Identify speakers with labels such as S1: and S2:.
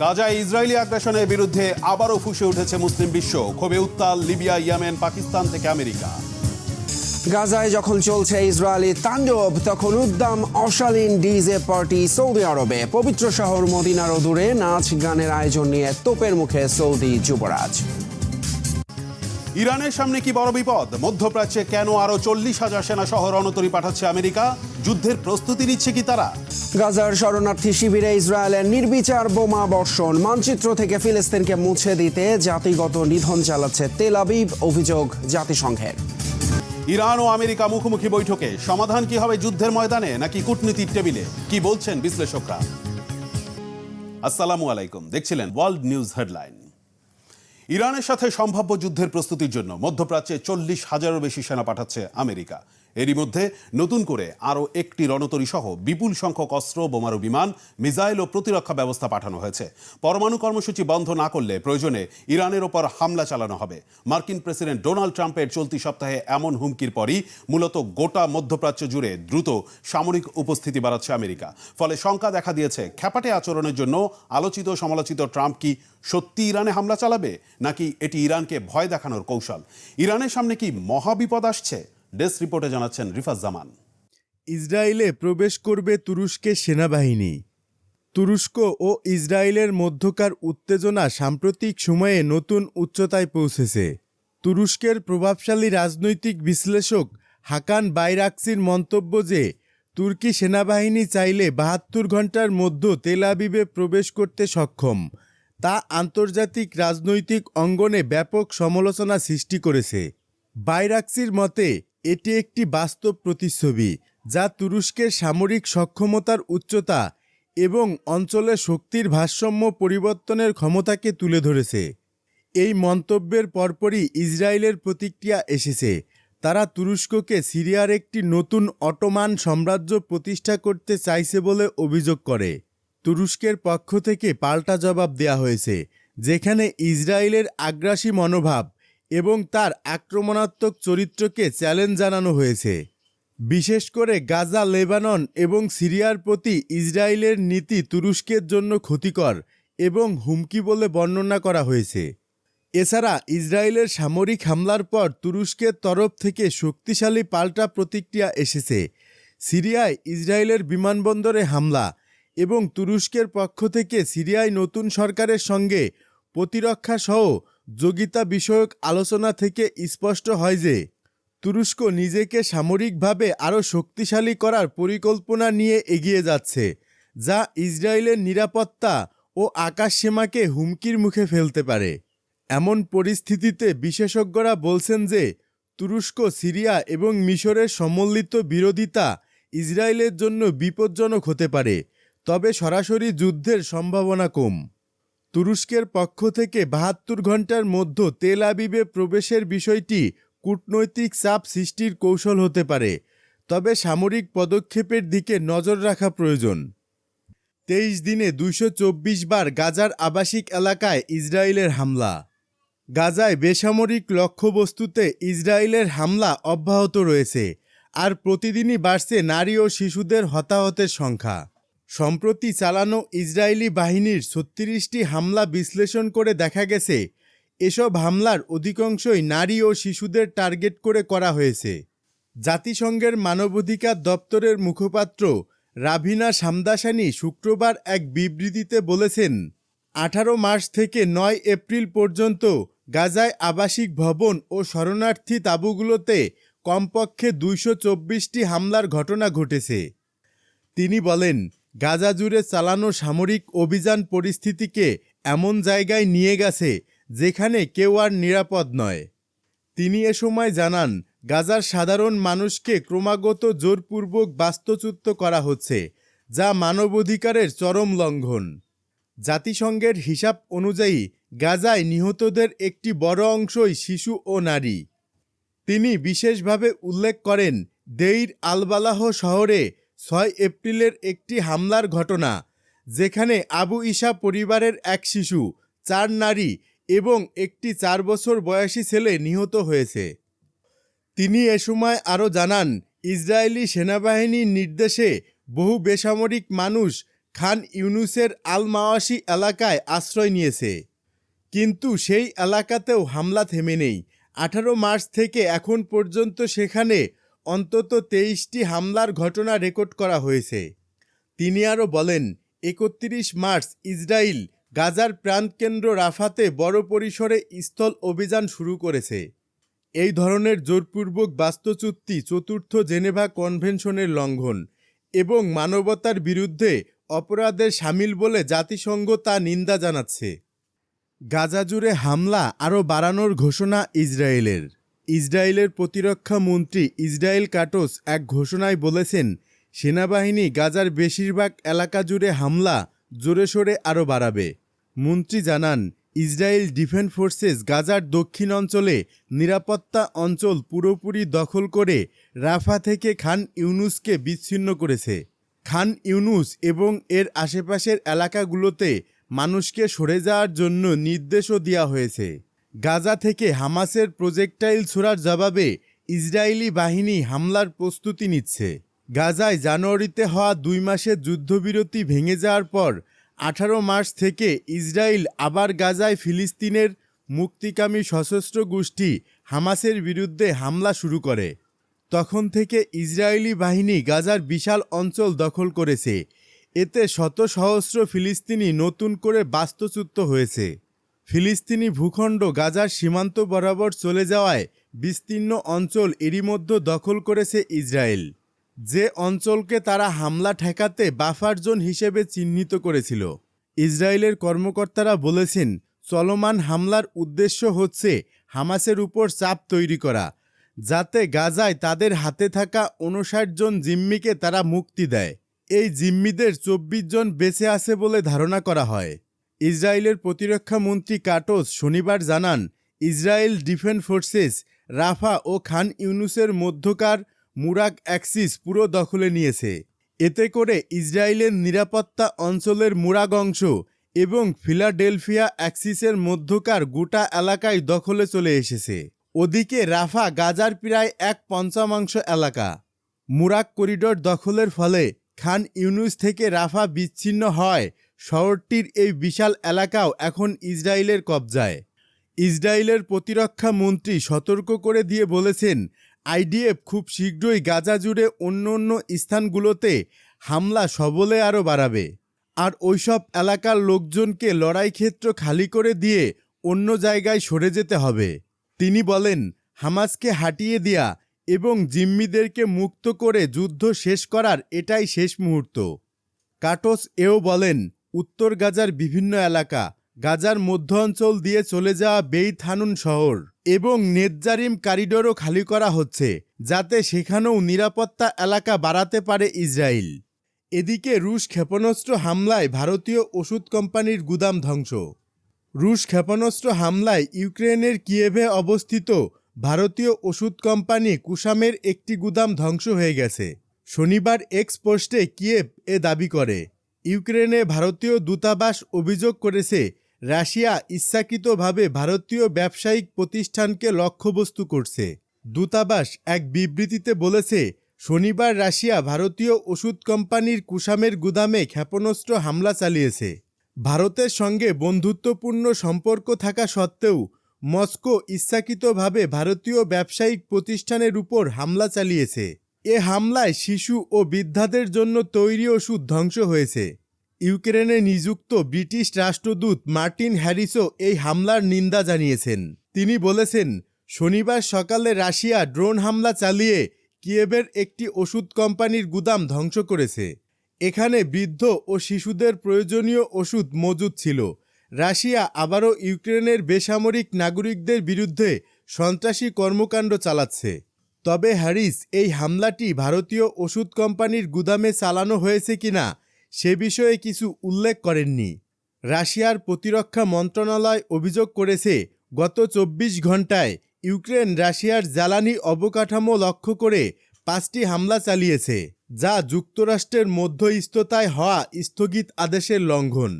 S1: গাজায় ইসরায়েলি আগ্রাসনের বিরুদ্ধে আবারও ফুসে উঠেছে মুসলিম বিশ্ব। ক্ষোভে উত্তাল লিবিয়া, ইয়ামেন, পাকিস্তান থেকে আমেরিকা।
S2: গাজায় যখন চলছে ইসরায়েলি তাণ্ডব, তখন উদ্দাম অশালীন ডিজে পার্টি সৌদি আরবে। পবিত্র শহর মদিনার দূরে নাচ গানের আয়োজন নিয়ে তোপের মুখে সৌদি যুবরাজ।
S1: ইরানের সামনে কি বড় বিপদ? মধ্যপ্রাচ্যে কেন আরও চল্লিশ হাজার সেনা সহ রণতরী পাঠাচ্ছে আমেরিকা? যুদ্ধের প্রস্তুতি নিচ্ছে কি তারা?
S2: গাজার শরণার্থী শিবিরে ইসরায়েলের নির্বিচার বোমা বর্ষণ। মানচিত্র থেকে ফিলিস্তিনকে মুছে দিতে জাতিগত নিধন চালাচ্ছে তেল আবিব অভিযোগ জাতিসংঘের।
S1: ইরান ও আমেরিকা মুখোমুখি বৈঠকে। সমাধান কি হবে যুদ্ধের ময়দানে নাকি কূটনীতির টেবিলে? কি বলছেন বিশ্লেষকরা? আসসালামু আলাইকুম। দেখছিলেন ওয়ার্ল্ড নিউজ হেডলাইন। ইরানের সাথে সম্ভাব্য যুদ্ধের প্রস্তুতির জন্য মধ্যপ্রাচ্যে চল্লিশ হাজারও বেশি সেনা পাঠাচ্ছে আমেরিকা। এরই মধ্যে নতুন করে আরও একটি রণতরী সহ বিপুল সংখ্যক অস্ত্র, বোমারু বিমান, মিসাইল ও প্রতিরক্ষা ব্যবস্থা পাঠানো হয়েছে। পরমাণু কর্মসূচি বন্ধ না করলে প্রয়োজনে ইরানের ওপর হামলা চালানো হবে। মার্কিন প্রেসিডেন্ট ডোনাল্ড ট্রাম্পের চলতি সপ্তাহে এমন হুমকির পরই মূলত গোটা মধ্যপ্রাচ্য জুড়ে দ্রুত সামরিক উপস্থিতি বাড়াচ্ছে আমেরিকা। ফলে শঙ্কা দেখা দিয়েছে, খ্যাপাটে আচরণের জন্য আলোচিত সমালোচিত ট্রাম্প কি সত্যি ইরানে হামলা চালাবে, নাকি এটি ইরানকে ভয় দেখানোর কৌশল? ইরানের সামনে কি মহাবিপদ আসছে? ডেস্ক রিপোর্টে জানাচ্ছেন রিফাজ জামান।
S3: ইসরায়েলে প্রবেশ করবে তুরস্কের সেনাবাহিনী। তুরস্ক ও ইসরায়েলের মধ্যকার উত্তেজনা সাম্প্রতিক সময়ে নতুন উচ্চতায় পৌঁছেছে। তুরস্কের প্রভাবশালী রাজনৈতিক বিশ্লেষক হাকান বাইরাকসির মন্তব্য যে, তুর্কি সেনাবাহিনী চাইলে বাহাত্তর ঘণ্টার মধ্যে তেল আবিবে প্রবেশ করতে সক্ষম, তা আন্তর্জাতিক রাজনৈতিক অঙ্গনে ব্যাপক সমালোচনা সৃষ্টি করেছে। বাইরাকসির মতে এটি একটি বাস্তব প্রতিচ্ছবি যা তুরস্কের সামরিক সক্ষমতার উচ্চতা এবং অঞ্চলে শক্তির ভারসাম্য পরিবর্তনের ক্ষমতাকে তুলে ধরেছে। এই মন্তব্যের পরপরই ইসরায়েলের প্রতিক্রিয়া এসেছে। তারা তুরস্ককে সিরিয়ার একটি নতুন অটোমান সাম্রাজ্য প্রতিষ্ঠা করতে চাইছে বলে অভিযোগ করে। তুরস্কের পক্ষ থেকে পাল্টা জবাব দেয়া হয়েছে, যেখানে ইসরায়েলের আগ্রাসী মনোভাব এবং তার আক্রমণাত্মক চরিত্রকে চ্যালেঞ্জ জানানো হয়েছে। বিশেষ করে গাজা, লেবানন এবং সিরিয়ার প্রতি ইসরায়েলের নীতি তুরস্কের জন্য ক্ষতিকর এবং হুমকি বলে বর্ণনা করা হয়েছে। এছাড়া ইসরায়েলের সামরিক হামলার পর তুরস্কের তরফ থেকে শক্তিশালী পাল্টা প্রতিক্রিয়া এসেছে। সিরিয়ায় ইসরায়েলের বিমানবন্দরে হামলা এবং তুরস্কের পক্ষ থেকে সিরিয়ায় নতুন সরকারের সঙ্গে প্রতিরক্ষা সহ যোগিতা বিষয়ক আলোচনা থেকে স্পষ্ট হয় যে, তুরস্ক নিজেকে সামরিকভাবে আরও শক্তিশালী করার পরিকল্পনা নিয়ে এগিয়ে যাচ্ছে, যা ইসরায়েলের নিরাপত্তা ও আকাশসীমাকে হুমকির মুখে ফেলতে পারে। এমন পরিস্থিতিতে বিশেষজ্ঞরা বলছেন যে, তুরস্ক, সিরিয়া এবং মিশরের সম্মিলিত বিরোধিতা ইসরায়েলের জন্য বিপজ্জনক হতে পারে, তবে সরাসরি যুদ্ধের সম্ভাবনা কম। তুরস্কের পক্ষ থেকে বাহাত্তর ঘণ্টার মধ্যে তেল আবিবে প্রবেশের বিষয়টি কূটনৈতিক চাপ সৃষ্টির কৌশল হতে পারে, তবে সামরিক পদক্ষেপের দিকে নজর রাখা প্রয়োজন। তেইশ দিনে দুইশো চব্বিশ বার গাজার আবাসিক এলাকায় ইসরায়েলের হামলা। গাজায় বেসামরিক লক্ষ্যবস্তুতে ইসরায়েলের হামলা অব্যাহত রয়েছে, আর প্রতিদিনই বাড়ছে নারী ও শিশুদের হতাহতের সংখ্যা। সম্প্রতি চালানো ইসরায়েলি বাহিনীর ছত্রিশটি হামলা বিশ্লেষণ করে দেখা গেছে, এসব হামলার অধিকাংশই নারী ও শিশুদের টার্গেট করে করা হয়েছে। জাতিসংঘের মানবাধিকার দপ্তরের মুখপাত্র রাভিনা সামদাসানি শুক্রবার এক বিবৃতিতে বলেছেন, আঠারো মার্চ থেকে নয় এপ্রিল পর্যন্ত গাজায় আবাসিক ভবন ও শরণার্থী তাঁবুগুলোতে কমপক্ষে দুইশো হামলার ঘটনা ঘটেছে। তিনি বলেন গাজা জুড়ে চালানো সামরিক অভিযান পরিস্থিতিকে এমন জায়গায় নিয়ে গেছে যেখানে কেউ আর নিরাপদ নয়। তিনি এ সময় জানান, গাজার সাধারণ মানুষকে ক্রমাগত জোরপূর্বক বাস্তুচ্যুত করা হচ্ছে, যা মানবাধিকারের চরম লঙ্ঘন। জাতিসংঘের হিসাব অনুযায়ী, গাজায় নিহতদের একটি বড় অংশই শিশু ও নারী। তিনি বিশেষভাবে উল্লেখ করেন, দেইর আলবালাহ শহরে ছয় এপ্রিলের একটি হামলার ঘটনা, যেখানে আবু ইসা পরিবারের এক শিশু, চার নারী এবং একটি চার বছর বয়সী ছেলে নিহত হয়েছে। তিনি এ সময় আরও জানান, ইসরায়েলি সেনাবাহিনীর নির্দেশে বহু বেসামরিক মানুষ খান ইউনুসের আল মাওয়াশি এলাকায় আশ্রয় নিয়েছে। কিন্তু সেই এলাকাতেও হামলা থেমে নেই। আঠারো মার্চ থেকে এখন পর্যন্ত সেখানে অন্তত তেইশটি হামলার ঘটনা রেকর্ড করা হয়েছে। তিনি আরও বলেন, একত্রিশ মার্চ ইসরায়েল গাজার প্রাণকেন্দ্র রাফাতে বড় পরিসরে স্থল অভিযান শুরু করেছে। এই ধরনের জোরপূর্বক বাস্তুচুক্তি চতুর্থ জেনেভা কনভেনশনের লঙ্ঘন এবং মানবতার বিরুদ্ধে অপরাধের সামিল বলে জাতিসংঘ তা নিন্দা জানাচ্ছে। গাজা জুড়ে হামলা আরও বাড়ানোর ঘোষণা ইসরায়েলের ইসরায়েলের প্রতিরক্ষা মন্ত্রী ইসরায়েল কাটোস এক ঘোষণায় বলেছেন, সেনাবাহিনী গাজার বেশিরভাগ এলাকা জুড়ে হামলা জোরে সোরে আরও বাড়াবে। মন্ত্রী জানান, ইসরায়েল ডিফেন্স ফোর্সেস গাজার দক্ষিণ অঞ্চলে নিরাপত্তা অঞ্চল পুরোপুরি দখল করে রাফা থেকে খান ইউনুসকে বিচ্ছিন্ন করেছে। খান ইউনুস এবং এর আশেপাশের এলাকাগুলোতে মানুষকে সরে যাওয়ার জন্য নির্দেশও দেওয়া হয়েছে। গাজা থেকে হামাসের প্রজেক্টাইল ছোড়ার জবাবে ইসরায়েলি বাহিনী হামলার প্রস্তুতি নিচ্ছে। গাজায় জানুয়ারিতে হওয়া দুই মাসের যুদ্ধবিরতি ভেঙে যাওয়ার পর আঠারো মার্চ থেকে ইসরায়েল আবার গাজায় ফিলিস্তিনের মুক্তিকামী সশস্ত্র গোষ্ঠী হামাসের বিরুদ্ধে হামলা শুরু করে। তখন থেকে ইসরায়েলি বাহিনী গাজার বিশাল অঞ্চল দখল করেছে। এতে শত সহস্র ফিলিস্তিনি নতুন করে বাস্তুচ্যুত হয়েছে। ফিলিস্তিনি ভূখণ্ড গাজার সীমান্ত বরাবর চলে যাওয়ায় বিস্তীর্ণ অঞ্চল এরই মধ্যে দখল করেছে ইসরায়েল। যে অঞ্চলকে তারা হামলা ঠেকাতে বাফার জোন হিসেবে চিহ্নিত করেছিল। ইসরায়েলের কর্মকর্তারা বলেছেন, চলমান হামলার উদ্দেশ্য হচ্ছে হামাসের উপর চাপ তৈরি করা, যাতে গাজায় তাদের হাতে থাকা উনষাট জন জিম্মিকে তারা মুক্তি দেয়। এই জিম্মিদের চব্বিশ জন বেঁচে আছে বলে ধারণা করা হয়। ইসরায়েলের প্রতিরক্ষা মন্ত্রী কাটোস শনিবার জানান, ইসরায়েল ডিফেন্স ফোর্সেস রাফা ও খান ইউনুসের মধ্যকার মুরাক অ্যাক্সিস পুরো দখলে নিয়েছে। এতে করে ইসরায়েলের নিরাপত্তা অঞ্চলের মুরাগ অংশ এবং ফিলাডেলফিয়া অ্যাক্সিসের মধ্যকার গোটা এলাকায় দখলে চলে এসেছে। ওদিকে রাফা গাজার প্রায় এক পঞ্চমাংশ এলাকা। মুরাক করিডোর দখলের ফলে খান ইউনুস থেকে রাফা বিচ্ছিন্ন হয় শহরটির এই বিশাল এলাকাও এখন ইসরায়েলের কবজায়। ইসরায়েলের প্রতিরক্ষা মন্ত্রী সতর্ক করে দিয়ে বলেছেন, আইডিএফ খুব শীঘ্রই গাজা জুড়ে অন্য অন্য স্থানগুলোতে হামলা সবলে আরও বাড়াবে। আর ওইসব এলাকার লোকজনকে লড়াই ক্ষেত্র খালি করে দিয়ে অন্য জায়গায় সরে যেতে হবে। তিনি বলেন, হামাসকে হাঁটিয়ে দেয়া এবং জিম্মিদেরকে মুক্ত করে যুদ্ধ শেষ করার এটাই শেষ মুহূর্ত। কাটোস এও বলেন উত্তর গাজার বিভিন্ন এলাকা গাজার মধ্য অঞ্চল দিয়ে চলে যাওয়া বেইত হানুন শহর এবং নেতজারিম করিডোরও খালি করা হচ্ছে, যাতে সেখানেও নিরাপত্তা এলাকা বাড়াতে পারে ইসরায়েল। এদিকে রুশ ক্ষেপণাস্ত্র হামলায় ভারতীয় ওষুধ কোম্পানির গুদাম ধ্বংস। রুশ ক্ষেপণাস্ত্র হামলায় ইউক্রেনের কিয়েভে অবস্থিত ভারতীয় ওষুধ কোম্পানি কুসামের একটি গুদাম ধ্বংস হয়ে গেছে। শনিবার এক্স পোস্টে কিয়েভ এ দাবি করে। ইউক্রেনে ভারতীয় দূতাবাস অভিযোগ করেছে, রাশিয়া ইচ্ছাকৃতভাবে ভারতীয় ব্যবসায়িক প্রতিষ্ঠানকে লক্ষ্যবস্তু করছে। দূতাবাস এক বিবৃতিতে বলেছে, শনিবার রাশিয়া ভারতীয় ওষুধ কোম্পানির কুসামের গুদামে ক্ষেপণাস্ত্র হামলা চালিয়েছে। ভারতের সঙ্গে বন্ধুত্বপূর্ণ সম্পর্ক থাকা সত্ত্বেও, মস্কো ইচ্ছাকৃতভাবে ভারতীয় ব্যবসায়িক প্রতিষ্ঠানের উপর হামলা চালিয়েছে। এ হামলায় শিশু ও বৃদ্ধাদের জন্য তৈরি ওষুধ ধ্বংস হয়েছে। ইউক্রেনে নিযুক্ত ব্রিটিশ রাষ্ট্রদূত মার্টিন হ্যারিসও এই হামলার নিন্দা জানিয়েছেন। তিনি বলেছেন, শনিবার সকালে রাশিয়া ড্রোন হামলা চালিয়ে কিয়েভের একটি ওষুধ কোম্পানির গুদাম ধ্বংস করেছে। এখানে বৃদ্ধ ও শিশুদের প্রয়োজনীয় ওষুধ মজুদ ছিল। রাশিয়া আবারও ইউক্রেনের বেসামরিক নাগরিকদের বিরুদ্ধে সন্ত্রাসী কর্মকাণ্ড চালাচ্ছে। তবে হ্যারিস, এই হামলাটি ভারতীয় ওষুধ কোম্পানির গুদামে চালানো হয়েছে কিনা সে বিষয়ে কিছু উল্লেখ করেননি। রাশিয়ার প্রতিরক্ষা মন্ত্রণালয় অভিযোগ করেছে, গত চব্বিশ ঘন্টায় ইউক্রেন রাশিয়ার জ্বালানি অবকাঠামো লক্ষ্য করে পাঁচটি হামলা চালিয়েছে, যা যুক্তরাষ্ট্রের মধ্যস্থতায় হওয়া স্থগিত আদেশের লঙ্ঘন।